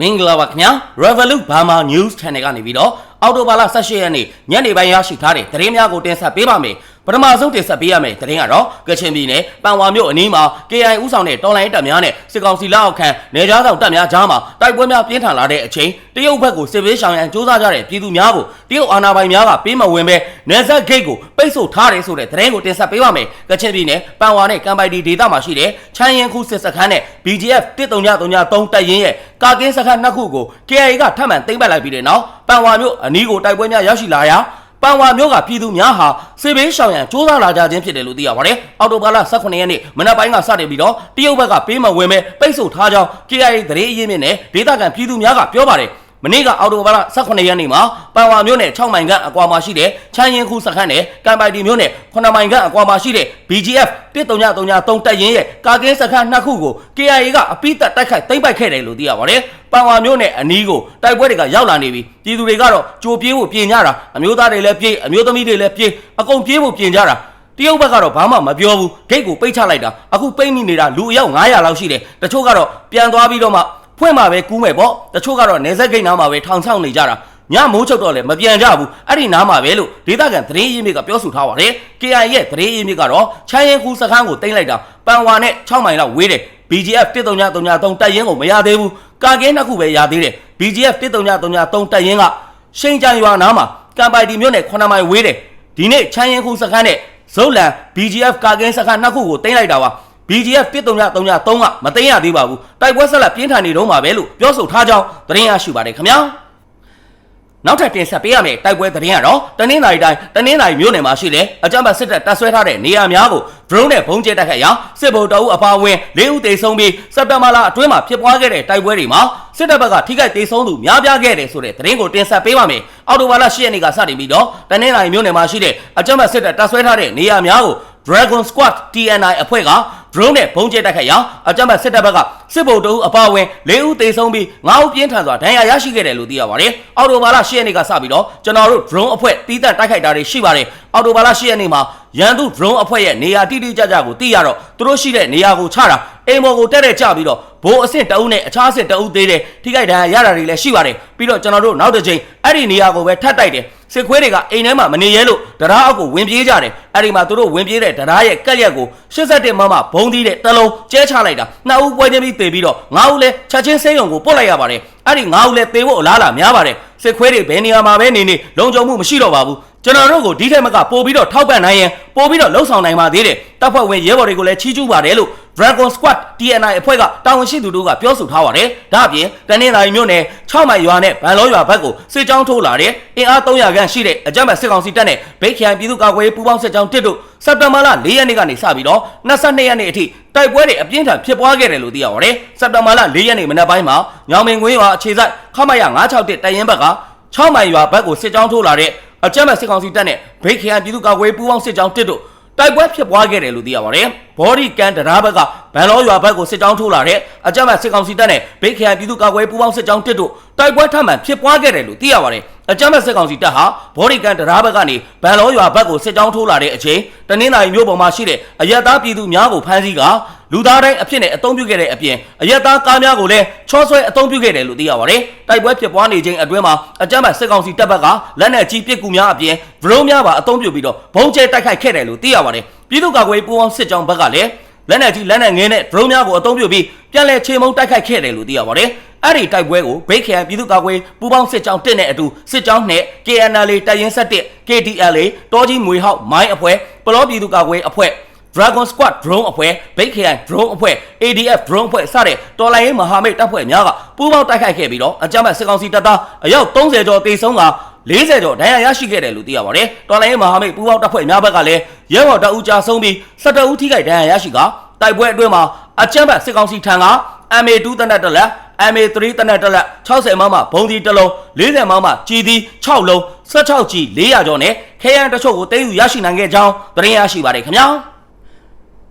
မင်္ဂလာပါခင်ဗျာ Revolut Burma News Channel ကနေပြီးတော့အော်တိုဘာလ18ရက်နေ့ညနေပိုင်းရရှိထားတဲ့သတင်းများကိုတင်ဆက်ပေးပါမယ် ပထမဆုံးတင်ဆက်ပေးရမယ့်သတင်းကတော့ကချင်ပြည်နယ်ပန်ဝါမြို့အနီးမှာ KI ဦးဆောင်တဲ့တော်လိုင်းတပ်များနဲ့စစ်ကောင်စီလက်အောက်ခံနေကြားဆောင်တပ်များကြားမှာတိုက်ပွဲများပြင်းထန်လာတဲ့အချိန်တရုတ်ဘက်ကိုစစ်ပေးရှောင်ရန်စ조사ကြတဲ့ပြည်သူများကိုတရုတ်အာဏာပိုင်များကပေးမဝင်ပဲနေဆက်ဂိတ်ကိုပိတ်ဆို့ထားတယ်ဆိုတဲ့သတင်းကိုတင်ဆက်ပေးပါမယ်ကချင်ပြည်နယ်ပန်ဝါနဲ့ကမ်ပိုင်တီဒေသမှာရှိတဲ့ချမ်းရင်ခုစစ်စခန်းနဲ့ BGF 13933တပ်ရင်းရဲ့ကာကင်းစခန်းနှစ်ခုကို KI ကထပ်မံသိမ်းပိုက်လိုက်ပြီးတဲ့နောက်ပန်ဝါမြို့အနီးကိုတိုက်ပွဲများရောက်ရှိလာရာ ပန်ဝါမြို့ကပြည်သူများဟာစေဘေးရှောင်ရန်စ조사လာကြခြင်းဖြစ်တယ်လို့သိရပါတယ်။အော်တိုဘာလ18ရက်နေ့မနက်ပိုင်းကစတင်ပြီးတော့တရုတ်ဘက်ကပေးမဝင်မဲ့ပိတ်ဆို့ထားကြောင်း KIA သတင်းအရင်းမြစ်နဲ့ဒေသခံပြည်သူများကပြောပါတယ်။ မနေ့ကအော်တိုဘာလ18ရက်နေ့မှာပန်ဝါမြို့နယ်6မိုင်ခန့်အကွာမှာရှိတဲ့ချမ်းရင်ခုစခန်းနဲ့ကမ်ပိုင်တီမြို့နယ်9မိုင်ခန့်အကွာမှာရှိတဲ့ BGF 13933တပ်ရင်းရဲ့ကာကင်းစခန်းနှစ်ခုကို KIA ကအပိသက်တိုက်ခိုက်သိမ်းပိုက်ခဲ့တယ်လို့သိရပါတယ်။ပန်ဝါမြို့နယ်အနီးကိုတိုက်ပွဲတွေကရောက်လာနေပြီ။ပြည်သူတွေကတော့ကြိုပြေးဖို့ပြင်ကြတာအမျိုးသားတွေလည်းပြေးအမျိုးသမီးတွေလည်းပြေးအကုန်ပြေးဖို့ပြင်ကြတာတရုတ်ဘက်ကတော့ဘာမှမပြောဘူးဂိတ်ကိုပိတ်ချလိုက်တာအခုပိတ်မိနေတာလူအယောက်900လောက်ရှိတယ်တချို့ကတော့ပြန်သွားပြီးတော့မှ ဖွင့်မှာပဲကူးမယ်ပေါ့တချို့ကတော့နေဆက်ဂိတ်နားမှာပဲထောင်ချောင်းနေကြတာညမိုးချုပ်တော့လည်းမပြန်ကြဘူးအဲ့ဒီနားမှာပဲလို့ဒေသခံသတင်းရင်းမြစ်ကပြောဆိုထားပါတယ် KI ရဲ့သတင်းရင်းမြစ်ကတော့ချမ်းရင်ကူစခန်းကိုတင်လိုက်တာပန်ဝါနဲ့6မိုင်လောက်ဝေးတယ် BGF 13933တပ်ရင်းကိုမရသေးဘူးကာကင်းနှစ်ခုပဲရသေးတယ် BGF 13933တပ်ရင်းကရှိန်ကြံရွာနားမှာကမ်ပိုင်တီမြို့နယ်9မိုင်ဝေးတယ်ဒီနေ့ချမ်းရင်ကူစခန်းနဲ့ဇုတ်လန် BGF ကာကင်းစခန်းနှစ်ခုကိုတင်လိုက်တာပါ BGF 13933ကမသိမ်းရသေးပါဘူးတိုက်ပွဲဆက်လက်ပြင်းထန်နေတော့မှာပဲလို့ပြောဆိုထားကြောင်းသတင်းရရှိပါတယ်ခင်ဗျာနောက်ထပ်တင်ဆက်ပေးရမယ့်တိုက်ပွဲသတင်းကတော့တနင်္လာရီတိုင်းတနင်္လာရီမြို့နယ်မှာရှိတဲ့အကြမ်းဖက်စစ်တပ်တပ်ဆွဲထားတဲ့နေရာများကို drone နဲ့ဘုံကျဲတိုက်ခိုက်ရာစစ်ဗိုလ်တအုပ်အပါအဝင်၄ဦးသေဆုံးပြီးစက်တဘာလအတွင်းမှာဖြစ်ပွားခဲ့တဲ့တိုက်ပွဲတွေမှာစစ်တပ်ဘက်ကထိခိုက်သေဆုံးသူများပြားခဲ့တယ်ဆိုတဲ့သတင်းကိုတင်ဆက်ပေးပါမယ်။အော်တိုဘာလ10ရက်နေ့ကစတင်ပြီးတော့တနင်္လာရီမြို့နယ်မှာရှိတဲ့အကြမ်းဖက်စစ်တပ်တပ်ဆွဲထားတဲ့နေရာများကို Dragon Squad TNI အဖွဲ့က drone နဲ့ဘုံကျဲတိုက်ခိုက်ရာအကြမ်းဖက်စစ်တပ်ဘက်ကစစ်ဗိုလ်တအုပ်အပါအဝင်၄ဦးသေဆုံးပြီး၅ဦးပြင်းထန်စွာဒဏ်ရာရရှိခဲ့တယ်လို့သိရပါတယ်။အော်တိုဘာလ10ရက်နေ့ကစပြီးတော့ကျွန်တော်တို့ drone အဖွဲ့တီးသန့်တိုက်ခိုက်တာတွေရှိပါတယ်။အော်တိုဘာလ10ရက်နေ့မှာရန်သူ drone အဖွဲ့ရဲ့နေရာတိတိကျကျကိုသိရတော့သူတို့ရှိတဲ့နေရာကိုချတာအိမ်မော်ကိုတက်တဲ့ကြပြီးတော့ဘိုးအဆင့်တအုပ်နဲ့အခြားအဆင့်တအုပ်သေးတယ်ထိခိုက်ဒဏ်ရာရတာတွေလည်းရှိပါတယ်ပြီးတော့ကျွန်တော်တို့နောက်တစ်ချိန်အဲ့ဒီနေရာကိုပဲထပ်တိုက်တယ် စစ်ခွေးတွေကအိမ်ထဲမှာမနေရဲလို့တရားအောက်ကိုဝင်ပြေးကြတယ်အဲ့ဒီမှာသူတို့ဝင်ပြေးတဲ့တရားရဲ့ကက်ရက်ကို87မမဘုံသီးတဲ့တလုံးကျဲချလိုက်တာနှစ်ဦးပွဲချင်းပြီးတေပြီးတော့ငါးဦးလည်းချက်ချင်းဆေးရုံကိုပို့လိုက်ရပါတယ်အဲ့ဒီငါးဦးလည်းတေဖို့အလားလာများပါတယ် စစ်ခွေးတွေဘယ်နေရာမှာပဲနေနေလုံခြုံမှုမရှိတော့ပါဘူးကျွန်တော်တို့ကိုဒီထက်မကပို့ပြီးတော့ထောက်ပံ့နိုင်ရင်ပို့ပြီးတော့လှုပ်ဆောင်နိုင်ပါသေးတယ်တပ်ဖွဲ့ဝင်ရဲဘော်တွေကိုလည်းချီးကျူးပါတယ်လို့ Dragon Squad TNI အဖွဲ့ကတာဝန်ရှိသူတို့ကပြောဆိုထားပါတယ်ဒါအပြင်တနင်္လာရီမြို့နယ်6မိုင်ရွာနဲ့ဗန်လောရွာဘက်ကိုစစ်ကြောင်းထိုးလာတဲ့အင်အား300ခန့်ရှိတဲ့အကြမ်းဖက်စစ်ကောင်စီတပ်နဲ့ဗိတ်ခရိုင်ပြည်သူ့ကာကွယ်ရေးပူးပေါင်းစစ်ကြောင်းတစ်တို့ စက်တဘာလ4ရက်နေ့ကနေစပြီးတော့22ရက်နေ့အထိတိုက်ပွဲတွေအပြင်းထန်ဖြစ်ပွားခဲ့တယ်လို့သိရပါတယ်စက်တဘာလ4ရက်နေ့မနက်ပိုင်းမှာညောင်မင်ကွင်းရွာအခြေစိုက်ခမရ961တရင်ဘက်က6မိုင်ရွာဘက်ကိုစစ်ကြောင်းထိုးလာတဲ့အကြမ်းဖက်စစ်ကောင်စီတပ်နဲ့ဗိတ်ခရိုင်ပြည်သူ့ကာကွယ်ရေးပူးပေါင်းစစ်ကြောင်းတစ်တို့ တိုက်ပွဲဖြစ်ပွားခဲ့တယ်လို့သိရပါတယ်။ဘော်ဒီကန်တရားဘက်ကဗန်လောရွာဘက်ကိုစစ်ကြောင်းထိုးလာတဲ့အကြမ်းဖက်စစ်ကောင်စီတပ်နဲ့ဗိတ်ခရိုင်ပြည်သူ့ကာကွယ်ပူးပေါင်းစစ်ကြောင်းတစ်တို့တိုက်ပွဲထပ်မံဖြစ်ပွားခဲ့တယ်လို့သိရပါတယ်။အကြမ်းဖက်စစ်ကောင်စီတပ်ဟာဘော်ဒီကန်တရားဘက်ကနေဗန်လောရွာဘက်ကိုစစ်ကြောင်းထိုးလာတဲ့အချိန်တနင်္လာရီမြို့ပေါ်မှာရှိတဲ့အရက်သားပြည်သူများကိုဖမ်းဆီးက လူသားတိုင်းအဖြစ်နဲ့အသုံးပြုခဲ့တဲ့အပြင်အရက်သားကားများကိုလည်းချောဆွဲအသုံးပြုခဲ့တယ်လို့သိရပါတယ်။တိုက်ပွဲဖြစ်ပွားနေချိန်အတွင်းမှာအကြမ်းဖက်စစ်ကောင်စီတပ်ဘက်ကလက်နက်ကြီးပစ်ကူများအပြင်ဗရုံးများပါအသုံးပြုပြီးတော့ဘုံကျဲတိုက်ခိုက်ခဲ့တယ်လို့သိရပါတယ်။ပြည်သူ့ကာကွယ်ပူးပေါင်းစစ်ကြောင်းဘက်ကလည်းလက်နက်ကြီးလက်နက်ငင်းနဲ့ဒရုန်းများကိုအသုံးပြုပြီးပြန်လည်ချေမှုန်းတိုက်ခိုက်ခဲ့တယ်လို့သိရပါတယ်။အဲ့ဒီတိုက်ပွဲကိုဗိတ်ခရိုင်ပြည်သူ့ကာကွယ်ပူးပေါင်းစစ်ကြောင်းတက်နဲ့အတူစစ်ကြောင်းနဲ့ KNL တပ်ရင်း7 KDL တောကြီးမွေဟောက်မိုင်းအဖွဲ့ပလောပြည်သူ့ကာကွယ်အဖွဲ့ Dragon Squad drone အဖွဲ့ဗိတ်ခရိုင် drone အဖွဲ့ ADF drone အဖွဲ့စတဲ့တော်လိုင်းရေးမဟာမိတ်တပ်ဖွဲ့များကပူးပေါင်းတိုက်ခိုက်ခဲ့ပြီးတော့အကြမ်းဖက်စစ်ကောင်စီတပ်သားအယောက်30ကျော်တေဆုံးက40ကျော်ဒဏ်ရာရရှိခဲ့တယ်လို့သိရပါတယ်။တော်လိုင်းရေးမဟာမိတ်ပူးပေါင်းတပ်ဖွဲ့များဘက်ကလည်းရဲဘော်တပ်ဦးကြာဆုံးပြီး17ဦးထိခိုက်ဒဏ်ရာရရှိကတိုက်ပွဲအတွင်းမှာအကြမ်းဖက်စစ်ကောင်စီထံက MA2 တနက်တလက် MA3 တနက်တလက်60မမဘုံဒီတစ်လုံး40မမကြီးသည်6လုံး16ကြီး400ကျော်နဲ့ခဲယမ်းတချို့ကိုတင်းယူရရှိနိုင်ခဲ့ကြောင်းသတင်းရရှိပါတယ်ခင်ဗျာ။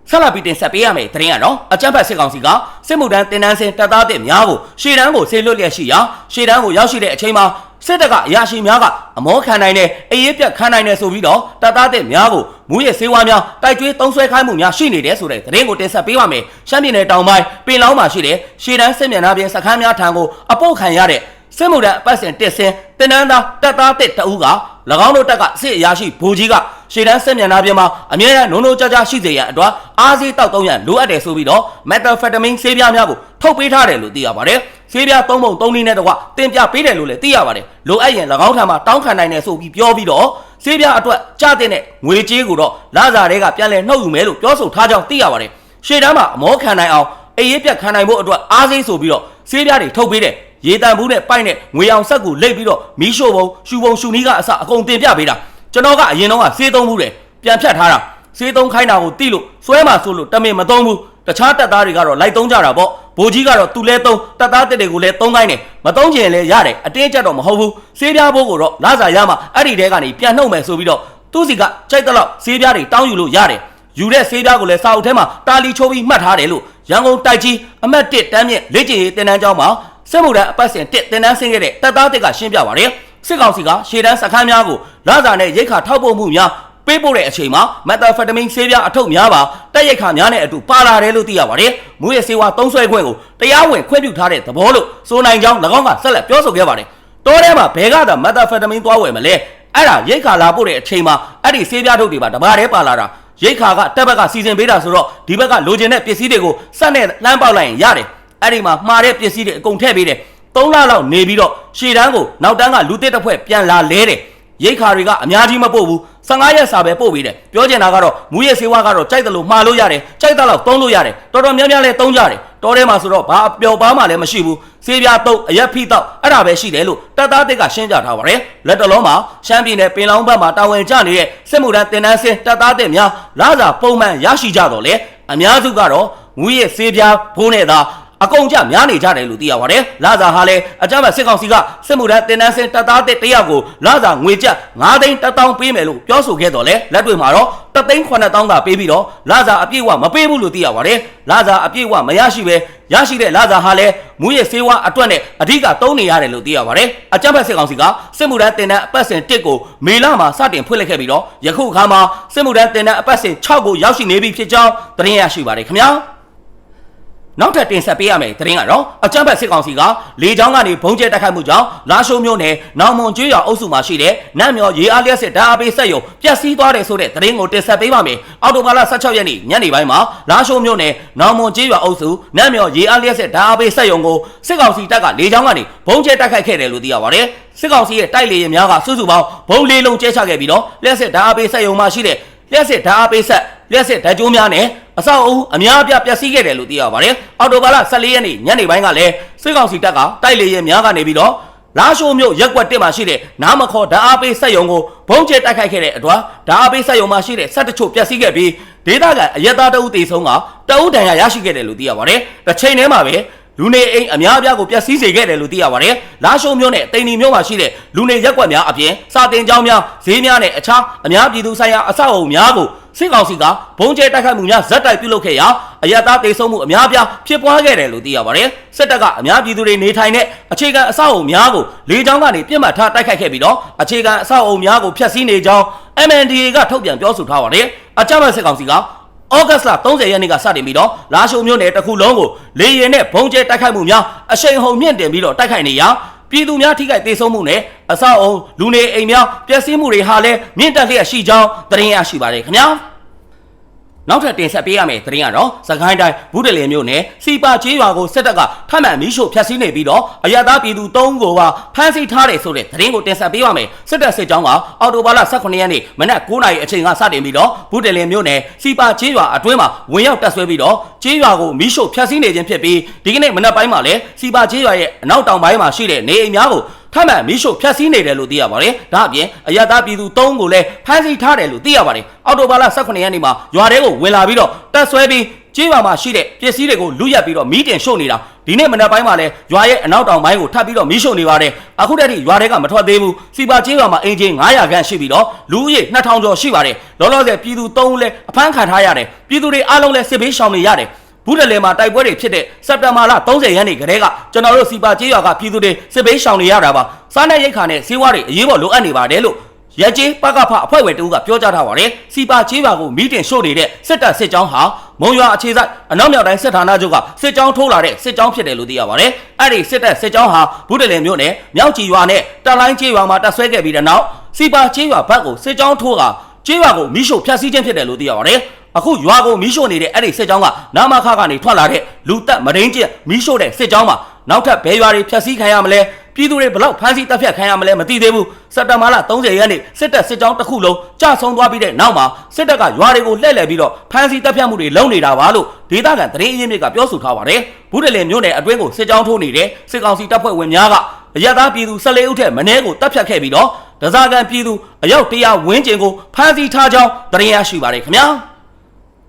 ဆက်လက်ပြီးတင်ဆက်ပေးရမယ့်သတင်းကတော့အကြမ်းဖက်စစ်ကောင်စီကစစ်မှုထမ်းတင်နန်းစင်တပ်သားတဲ့များကိုရှေ့တန်းကိုဆေးလွတ်လျက်ရှိရာရှေ့တန်းကိုရောက်ရှိတဲ့အချိန်မှာစစ်တပ်ကအရာရှိများကအမောခံနိုင်တဲ့အရေးပြတ်ခံနိုင်တယ်ဆိုပြီးတော့တပ်သားတဲ့များကိုမမူရစေဝါများတိုက်ကျွေးသုံးဆွဲခိုင်းမှုများရှိနေတယ်ဆိုတဲ့သတင်းကိုတင်ဆက်ပေးပါမယ်ရှမ်းပြည်နယ်တောင်ပိုင်းပင်လောင်းမှာရှိတဲ့ရှေတန်းစစ်မျက်နှာပြင်စခန်းများထံကိုအပုတ်ခံရတဲ့စစ်မှုထမ်းအပတ်စဉ်တက်စင်တင်နန်းသားတက်သားတစ်တအူးက၎င်းတို့တက်ကစစ်အရာရှိဘူကြီးက ရှေတန်းစစ်မျက်နှာပြင်မှာအမြဲတမ်းနုံနုံကြကြရှိစေရန်အတွက်အားစေးတောက်သုံးရန်လိုအပ်တယ်ဆိုပြီးတော့ methamphetamine ဆေးပြားများကိုထုတ်ပေးထားတယ်လို့သိရပါတယ်ဆေးပြားသုံးပုံသုံးနည်းနဲ့တကွတင်ပြပေးတယ်လို့လည်းသိရပါတယ်လိုအပ်ရင်၎င်းထံမှာတောင်းခံနိုင်တယ်ဆိုပြီးပြောပြီးတော့ဆေးပြားအတွက်ကြားတဲ့ငွေကြေးကိုတော့လာစာတွေကပြန်လည်နှုတ်ယူမယ်လို့ပြောဆိုထားကြောင်းသိရပါတယ်ရှေတန်းမှာအမောခံနိုင်အောင်အေးရပြက်ခံနိုင်ဖို့အတွက်အားစေးဆိုပြီးတော့ဆေးပြားတွေထုတ်ပေးတယ်ရေတံဘူးနဲ့ပိုက်နဲ့ငွေအောင်ဆက်ကူလိတ်ပြီးတော့မီးရှို့ပုံရှူပုံရှူနီးကအစအကုန်တင်ပြပေးတာ ကျွန်တော်ကအရင်တော့ကစေးသုံးမှုတယ်ပြန်ဖြတ်ထားတာစေးသုံးခိုင်းတာကိုတိလို့စွဲမှာဆိုလို့တမင်မသုံးဘူးတခြားတက်သားတွေကတော့လိုက်သုံးကြတာပေါ့ဘိုးကြီးကတော့သူလဲသုံးတက်သားတက်တွေကိုလည်းသုံးခိုင်းတယ်မသုံးချင်လည်းရတယ်အတင်းကျပ်တော့မဟုတ်ဘူးစေးပြားဘိုးကိုတော့လာစာရမှအဲ့ဒီတဲကနေပြန်နှုတ်မယ်ဆိုပြီးတော့သူ့စီကကြိုက်တဲ့လောက်စေးပြားတွေတောင်းယူလို့ရတယ်ယူတဲ့စေးပြားကိုလည်းစာအုပ်ထဲမှာတာလီချိုးပြီးမှတ်ထားတယ်လို့ရန်ကုန်တိုက်ကြီးအမတ်1တန်းမြင့်လေ့ကျင့်ရေးတင်တန်းကျောင်းမှာစစ်မှုထမ်းအပတ်စဉ်1တင်တန်းဆင်းခဲ့တဲ့တပ်သားတစ်ကရှင်းပြပါတယ် စစ်ကောင်စီကရှေတန်းစခန်းများကိုလာစာနဲ့ရိတ်ခါထောက်ပို့မှုများပေးပို့တဲ့အချိန်မှာမက်သာဖက်တမင်းဆေးပြားအထုပ်များပါတက်ရိတ်ခါများနဲ့အတူပါလာတယ်လို့သိရပါတယ်။မူရဲ့ဆေးဝါးသုံးဆွဲခွင့်ကိုတရားဝင်ခွင့်ပြုထားတဲ့သဘောလို့ဆိုနိုင်ကြောင်း၎င်းကဆက်လက်ပြောဆိုခဲ့ပါတယ်။တောထဲမှာဘဲကသာမက်သာဖက်တမင်းသွားဝယ်မလဲ။အဲ့ဒါရိတ်ခါလာပို့တဲ့အချိန်မှာအဲ့ဒီဆေးပြားထုတ်တွေပါတဘာတည်းပါလာတာရိတ်ခါကတက်ဘက်ကစီစဉ်ပေးတာဆိုတော့ဒီဘက်ကလိုချင်တဲ့ပစ္စည်းတွေကိုစက်နဲ့လှမ်းပေါက်လိုက်ရင်ရတယ်။အဲ့ဒီမှာမှားတဲ့ပစ္စည်းတွေအကုန်ထည့်ပေးတယ်။ ၃လလောက်နေပြီးတော့ရှေတန်းကိုနောက်တန်းကလူတစ်တစ်ဖွဲ့ပြန်လာလဲတယ်ရိတ်ခါတွေကအများကြီးမပို့ဘူး15ရက်စာပဲပို့ပြီးတယ်ပြောချင်တာကတော့မူရဲ့စေဝါကတော့ကြိုက်တယ်လို့မှားလို့ရတယ်ကြိုက်တယ်လို့သုံးလို့ရတယ်တော်တော်များများလဲသုံးကြတယ်တော်ထဲမှာဆိုတော့ဘာအပျော်ပါမှလည်းမရှိဘူးစေးပြားတုပ်အရက်ဖိတောက်အဲ့ဒါပဲရှိတယ်လို့တပ်သားတစ်ကရှင်းပြထားပါတယ်လက်တလုံးမှာရှမ်းပြည်နယ်ပင်လောင်းဘက်မှာတာဝန်ကျနေတဲ့စစ်မှုထမ်းတင်နန်းစင်တပ်သားတစ်များလာစာပုံမှန်ရရှိကြတော့လေအများစုကတော့မူရဲ့စေးပြားဘိုးနဲ့သာ အကုန်ကြများနေကြတယ်လို့သိရပါတယ်။လာဇာဟာလည်းအကြမ်းဖက်စစ်ကောင်စီကစစ်မှုထမ်းတင်နန်းစင်တပ်သားတစ်တယောက်ကိုလာဇာငွေကျပ်9သိန်း1000ပေးမယ်လို့ပြောဆိုခဲ့တော့လေလက်တွေ့မှာတော့တသိန်း9000သာပေးပြီးတော့လာဇာအပြည့်အဝမပေးဘူးလို့သိရပါတယ်။လာဇာအပြည့်အဝမရရှိပဲရရှိတဲ့လာဇာဟာလည်းမူရဲ့စေဝါအတွက်နဲ့အဓိကသုံးနေရတယ်လို့သိရပါတယ်။အကြမ်းဖက်စစ်ကောင်စီကစစ်မှုထမ်းတင်နန်းအပတ်စဉ်1ကိုမေလမှာစတင်ဖွင့်လှစ်ခဲ့ပြီးတော့ယခုအခါမှာစစ်မှုထမ်းတင်နန်းအပတ်စဉ်6ကိုရောက်ရှိနေပြီဖြစ်ကြောင်းသတင်းရရှိပါတယ်ခင်ဗျာ။ နောက်ထပ်တင်ဆက်ပေးရမယ်သတင်းကတော့အကြမ်းဖက်စစ်ကောင်စီကလေကြောင်းကနေဘုံကျဲတိုက်ခိုက်မှုကြောင့်လာရှိုးမြို့နယ်နောင်မွန်ကျွော်အုပ်စုမှာရှိတဲ့နတ်မြော်ရေအားလျက်စစ်ဓာတ်အားပေးစက်ရုံပျက်စီးသွားတယ်ဆိုတဲ့သတင်းကိုတင်ဆက်ပေးပါမယ်။အော်တိုဘာလ16ရက်နေ့ညနေပိုင်းမှာလာရှိုးမြို့နယ်နောင်မွန်ကျွော်အုပ်စုနတ်မြော်ရေအားလျက်စစ်ဓာတ်အားပေးစက်ရုံကိုစစ်ကောင်စီတပ်ကလေကြောင်းကနေဘုံကျဲတိုက်ခိုက်ခဲ့တယ်လို့သိရပါတယ်။စစ်ကောင်စီရဲ့တိုက်လေယာဉ်များကစုစုပေါင်းဘုံလေးလုံးကျဲချခဲ့ပြီးတော့လျက်စစ်ဓာတ်အားပေးစက်ရုံမှာရှိတဲ့ လျက်စစ်ဓာတ်အားပေးဆက်လျက်စစ်ဓာတ်ကြိုးများနဲ့အဆောက်အဦအများအပြားပျက်စီးခဲ့တယ်လို့သိရပါတယ်။အော်တိုဘာလ14ရက်နေ့ညနေပိုင်းကလည်းစစ်ကောင်စီတပ်ကတိုက်လေရင်များကနေပြီးတော့လာရှိုးမြို့ရက်ကွက်တစ်မှာရှိတဲ့နားမခေါ်ဓာတ်အားပေးစက်ရုံကိုဘုံကျဲတိုက်ခိုက်ခဲ့တဲ့အတွက်ဓာတ်အားပေးစက်ရုံမှာရှိတဲ့စက်တချို့ပျက်စီးခဲ့ပြီးဒေသခံအရက်သားတအုပ်တေဆုံးကတအုပ်တန်ရာရရှိခဲ့တယ်လို့သိရပါတယ်။တစ်ချိန်တည်းမှာပဲ လူနေအိမ်အများအပြားကိုပျက်စီးစေခဲ့တယ်လို့သိရပါတယ်။လာရှိုးမြို့နဲ့တိန်နီမြို့မှာရှိတဲ့လူနေရက်ကွက်များအပြင်စာတင်ကျောင်းများဈေးများနဲ့အခြားအများပြည်သူဆိုင်ရာအဆောက်အအုံများကိုစစ်ကောင်စီကဘုံကျဲတိုက်ခိုက်မှုများဇက်တိုက်ပြုလုပ်ခဲ့ရာအရတားတေဆုံးမှုအများအပြားဖြစ်ပွားခဲ့တယ်လို့သိရပါတယ်။စစ်တပ်ကအများပြည်သူတွေနေထိုင်တဲ့အခြေခံအဆောက်အအုံများကိုလေကြောင်းကနေပြစ်မှတ်ထားတိုက်ခိုက်ခဲ့ပြီးတော့အခြေခံအဆောက်အအုံများကိုဖျက်ဆီးနေကြောင်း MNDA ကထုတ်ပြန်ပြောဆိုထားပါတယ်။အကြမ်းဖက်စစ်ကောင်စီက ဩဂတ်စ်လ30ရက်နေ့ကစတင်ပြီးတော့လာရှိုမြို့နယ်တစ်ခုလုံးကိုလေရင်နဲ့ဘုံကျဲတိုက်ခိုက်မှုများအရှိန်ဟုန်မြင့်တင်ပြီးတော့တိုက်ခိုက်နေရာပြည်သူများထိခိုက်ဒေဆုံးမှုနဲ့အဆောက်အုံလူနေအိမ်များပျက်စီးမှုတွေဟာလည်းမြင့်တက်လျက်ရှိကြောင်းသတင်းရရှိပါတယ်ခင်ဗျာ။ နောက်ထပ်တင်ဆက်ပေးရမယ့်သတင်းကတော့စကိုင်းတိုင်းဘူးတလင်မြို့နယ်စီပါချေးရွာကိုစစ်တပ်ကထပ်မံမီးရှို့ဖျက်ဆီးနေပြီးတော့အရသာပြည်သူ၃ကိုပါဖမ်းဆီးထားတယ်ဆိုတဲ့သတင်းကိုတင်ဆက်ပေးရမယ်စစ်တပ်စစ်ကြောင်းကအော်တိုဘာလ18ရက်နေ့မနက်9:00နာရီအချိန်ကစတင်ပြီးတော့ဘူးတလင်မြို့နယ်စီပါချေးရွာအတွင်းမှာဝင်ရောက်တပ်ဆွဲပြီးတော့ချေးရွာကိုမီးရှို့ဖျက်ဆီးနေခြင်းဖြစ်ပြီးဒီကနေ့မနက်ပိုင်းမှာလည်းစီပါချေးရွာရဲ့အနောက်တောင်ပိုင်းမှာရှိတဲ့နေအိမ်များကို ထပ်မံမီးရှို့ဖျက်ဆီးနေတယ်လို့သိရပါတယ်။ဒါအပြင်အရသာပြည်သူ၃ကိုလည်းဖမ်းဆီးထားတယ်လို့သိရပါတယ်။အော်တိုဘာလ18ရက်နေ့မှာရွာထဲကိုဝင်လာပြီးတော့တပ်ဆွဲပြီးကျေးရွာမှာရှိတဲ့ပစ္စည်းတွေကိုလူရက်ပြီးတော့မီးတင်ရှို့နေတာဒီနေ့မနက်ပိုင်းမှာလည်းရွာရဲ့အနောက်တောင်ပိုင်းကိုထပ်ပြီးတော့မီးရှို့နေပါတယ်အခုတည်းကရွာတွေကမထွက်သေးဘူးစီပါကျေးရွာမှာအင်ဂျင်900ခန့်ရှိပြီးတော့လူဦးရေ2000ကျော်ရှိပါတယ်လောလောဆယ်ပြည်သူ3ဦးလည်းအဖမ်းခံထားရတယ်ပြည်သူတွေအားလုံးလည်းစစ်ဘေးရှောင်နေရတယ် ဘူးတလဲမှာတိုက်ပွဲတွေဖြစ်တဲ့စက်တင်ဘာလ30ရက်နေ့ကတည်းကကျွန်တော်တို့စီပါကျေးရွာကပြည်သူတွေစစ်ဘေးရှောင်နေရတာပါစားနပ်ရိက္ခာနဲ့ဆေးဝါးတွေအရေးပေါ်လိုအပ်နေပါတယ်လို့ရရကြေးပကဖအဖွဲ့ဝင်တူကပြောကြားထားပါတယ်စီပါချေးပါကိုမီတင်ရှို့နေတဲ့စစ်တပ်စစ်ကြောင်းဟာမုံရွာအခြေစိုက်အနောက်မြောက်တိုင်းစစ်ဌာနချုပ်ကစစ်ကြောင်းထိုးလာတဲ့စစ်ကြောင်းဖြစ်တယ်လို့သိရပါတယ်အဲ့ဒီစစ်တပ်စစ်ကြောင်းဟာဘူးတလင်မြို့နယ်မြောက်ကြည်ရွာနဲ့တက်လိုင်းချေးရွာမှာတပ်ဆွဲခဲ့ပြီးတဲ့နောက်စီပါချေးရွာဘက်ကိုစစ်ကြောင်းထိုးကချေးရွာကိုမီးရှို့ဖျက်ဆီးခြင်းဖြစ်တယ်လို့သိရပါတယ် အခုရွာကိုမီးရှို့နေတဲ့အဲ့ဒီစစ်ကြောင်းကနာမခကနေထွက်လာတဲ့လူတက်မရင်းကျက်မီးရှို့တဲ့စစ်ကြောင်းမှာနောက်ထပ်ဘယ်ရွာတွေဖျက်ဆီးခံရမလဲပြည်သူတွေဘလောက်ဖမ်းဆီးတပ်ဖြတ်ခံရမလဲမသိသေးဘူးစက်တဘာလ30ရက်နေ့စစ်တပ်စစ်ကြောင်းတစ်ခုလုံးကြဆုံးသွားပြီးတဲ့နောက်မှာစစ်တပ်ကရွာတွေကိုလှည့်လည်ပြီးတော့ဖမ်းဆီးတပ်ဖြတ်မှုတွေလုပ်နေတာပါလို့ဒေသခံသတင်းအရင်းမြစ်ကပြောဆိုထားပါတယ်ဘူးတလင်မြို့နယ်အတွင်းကိုစစ်ကြောင်းထိုးနေတဲ့စစ်ကောင်စီတပ်ဖွဲ့ဝင်များကအရသာပြည်သူ14ဦးထက်မနည်းကိုတပ်ဖြတ်ခဲ့ပြီးတော့ဒဇာကန်ပြည်သူအယောက်100ဝန်းကျင်ကိုဖမ်းဆီးထားကြောင်းသတင်းရရှိပါတယ်ခင်ဗျာ